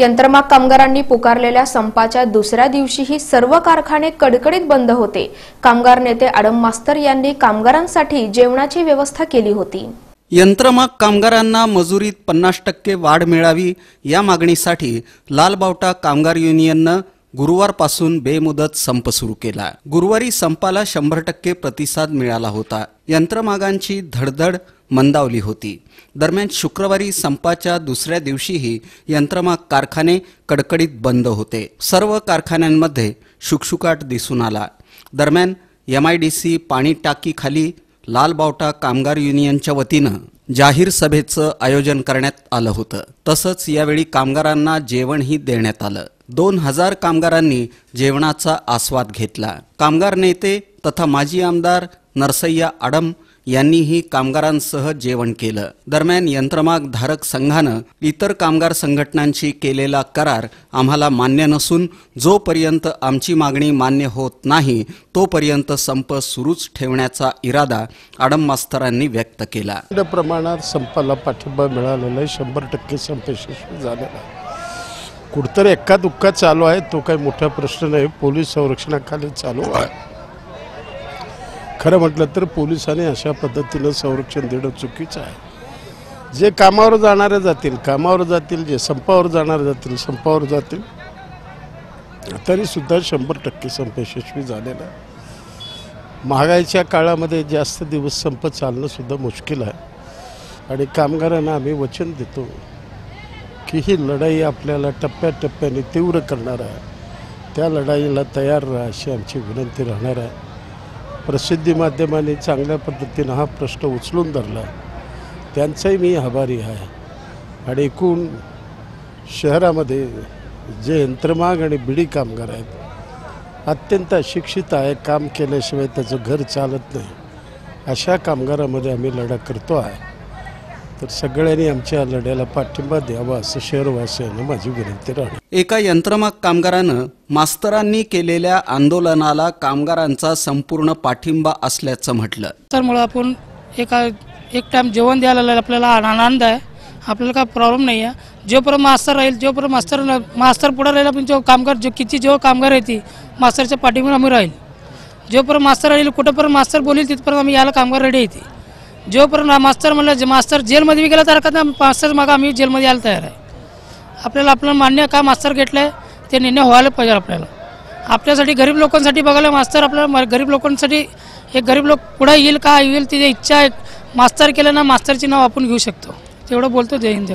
यंत्रमाग कामगारांनी पुकारलेल्या संपाच्या दुसऱ्या दिवशीही सर्व कारखाने कडकडीत बंद होते. कामगार नेते आडम मास्तर यांनी कामगारांसाठी जेवणाची व्यवस्था केली होती. यंत्रमाग कामगारांना मजुरीत पन्नास टक्के वाढ मिळावी या मागणीसाठी लालबावटा कामगार युनियननं गुरुवारपासून बेमुदत संप सुरू केला. गुरुवारी संपाला शंभर टक्के प्रतिसाद मिळाला होता. यंत्रमागांची धडधड मंदावली होती. दरम्यान शुक्रवारी संपाच्या दुसऱ्या दिवशीही यंत्रमाग कारखाने कडकडीत बंद होते. सर्व कारखान्यांमध्ये शुकशुकाट दिसून आला. दरम्यान एम आयडीसी पाणी टाकीखाली लालबावटा कामगार युनियनच्या वतीनं जाहीर सभेचं आयोजन करण्यात आलं होतं. तसंच यावेळी कामगारांना जेवणही देण्यात आलं. दोन हजार कामगारांनी जेवणाचा आस्वाद घेतला. कामगार नेते तथा माजी आमदार नरसय्या आडम यांनीही कामगारांसह जेवण केलं. दरम्यान यंत्रमाग धारक संघानं इतर कामगार संघटनांशी केलेला करार आम्हाला मान्य नसून जोपर्यंत आमची मागणी मान्य होत नाही तोपर्यंत संप सुरूच ठेवण्याचा इरादा आडम मास्तरांनी व्यक्त केला. प्रमाणात संपाला पाठिंबा मिळालेला आहे. शंभर टक्के संप यशस्वी झालेला आहे. कुठतरी एक्का दुःखात चालू आहे. तो काही मोठा प्रश्न नाही. पोलीस संरक्षणाखाली चालू आहे. खरं म्हटलं तर पोलिसांनी अशा पद्धतीनं संरक्षण देणं चुकीचं आहे. जे कामावर जाणारे जातील कामावर जातील जे संपावर जाणारे जातील संपावर जातील तरीसुद्धा शंभर टक्के संप यशस्वी झालेला आहे. महागाईच्या काळामध्ये जास्त दिवस संप चालणंसुद्धा मुश्किल आहे. आणि कामगारांना आम्ही वचन देतो की ही लढाई आपल्याला टप्प्याटप्प्याने तीव्र करणार आहे. त्या लढाईला तयार राहा अशी आमची विनंती राहणार आहे. प्रसिद्धी माध्यमांनी चांगल्या पद्धतीनं हा प्रश्न उचलून धरला. त्यांचाही मी आभारी आहे. आणि एकूण शहरामध्ये जे यंत्रमाग आणि बिडी कामगार आहेत अत्यंत अशिक्षित आहे काम केल्याशिवाय त्याचं घर चालत नाही. अशा कामगारामध्ये आम्ही लढा करतो आहे. तर सगळ्यांनी आमच्या लढ्याला पाठिंबा द्यावा असं शहरवासियांना माझी विनंती राहणार. एका यंत्रमाग कामगारानं मास्तरांनी केलेल्या आंदोलनाला कामगारांचा संपूर्ण पाठिंबा असल्याचं म्हटलं. तर मुळे आपण एका एक टाइम जेवण द्यायला लागलं आपल्याला आनंद आहे. आपल्याला काय प्रॉब्लेम नाही आहे जोपर्यंत मास्तर राहील जोपर्यंत मास्तर मास्तर पुढे राहील आपण जो कामगार जो किती जो कामगार आहे ती मास्तरच्या पाठीवर आम्ही राहील. जोपर्यंत मास्तर राहील कुठंपर्यंत मास्तर बोलील तिथपर्यंत आम्ही यायला कामगार रेडी येते जोपर्यंत मास्तर म्हणलं जे मास्तर जेलमध्ये बी गेला तर हरकत नाही मास्तर मागं आम्ही जेलमध्ये यायला तयार आहे. आपल्याला आपलं मान्य का मास्तर घेतलं आहे ते निर्णय व्हायला पाहिजे आपल्याला. आपल्यासाठी गरीब लोकांसाठी बघायला मास्तर आपल्याला म- गरीब लोकांसाठी एक गरीब लोक पुढे येईल का येईल तिथे इच्छा आहे. मास्तर केलं ना मास्तरचे नाव आपण घेऊ शकतो. तेवढं बोलतो जय हिंद जय